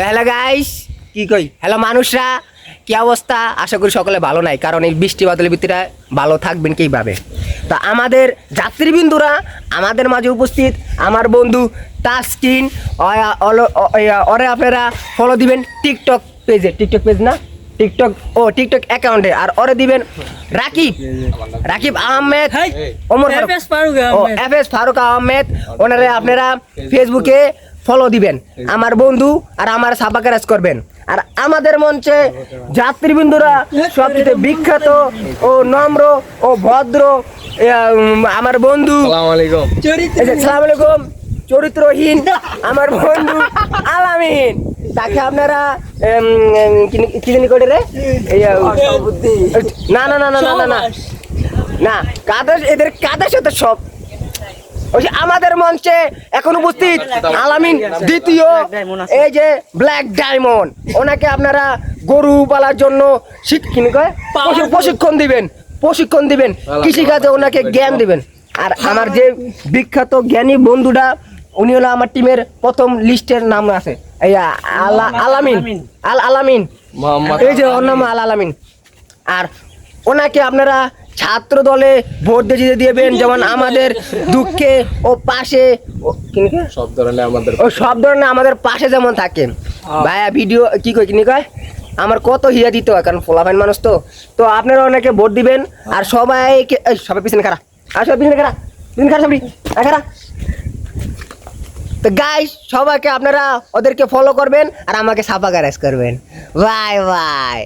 তাহলে গাইস কি কই? হ্যালো মানুষরা কি অবস্থা? আশা করি সকলে ভালো নাই কারণ এই বৃষ্টি বাদলের ভিতরে ভালো থাকবেন কীভাবে? তা আমাদের যাত্রীবৃন্দুরা আমাদের মাঝে উপস্থিত আমার বন্ধু তাসকিন ওরে আপনারা ফলো দিবেন টিকটক পেজে টিকটক পেজ না? টিকটক ও টিকটক অ্যাকাউন্টে আর ওরে দিবেন রাকিব। রাকিব আহমেদ ওমর ফারুক। ও। F S Faruk Ahmed. ওনারে আপনারা ফেসবুকে ফলো দিবেন। আমার বন্ধু আর আমার সাবাকারাজ করবেন। আর আমাদের মঞ্চে যাত্রীবৃন্দুরা সবচেয়ে বিখ্যাত ও নম্র ও ভদ্র আমার বন্ধু। সালাম আলাইকুম। চরিত্রহীন আমার বন্ধু আলামিন। তাকে আপনারা কিলিনি করে রে? না না না না না না না কাদের এদের কাদের সাথে সব ওই আমাদের মঞ্চে এখন উপস্থিত আলামিন দ্বিতীয় এই যে ব্ল্যাক ডায়মন্ড ওনাকে আপনারা গরু পালার জন্য প্রশিক্ষণ দিবেন। প্রশিক্ষণ দিবেন। কৃষিকাজে ওনাকে জ্ঞান দিবেন। আর আমার যে বিখ্যাত জ্ঞানী বন্ধুটা উনি হলো আমার টিমের প্রথম লিস্টের নাম আছে। এই আলা- আলামিন। আল আলামিন। এই যে ওর নাম আল আলামিন। আর ওনাকে আপনারা ছাত্র দলে ভোট দিয়ে দিয়েবেন যেমন আমাদের দুঃখে ও পাশে সব ধরনের আমাদের ও সব ধরনের আমাদের পাশে যেমন থাকে। ভাইয়া ভিডিও কি কই কিনি কয়? আমার কত হিয়া দিতে হয় কারণ ফোলাফাইন মানুষ তো। তো আপনারা অনেকে ভোট দিবেন আর সবাইকে সবাই পিছনে খারা আর সবাই পিছনে খারা পিছনে খারা সবাই। খারা তো গাইস সবাইকে আপনারা ওদেরকে ফলো করবেন আর আমাকে সাপা গ্যারেজ করবেন। Bye bye.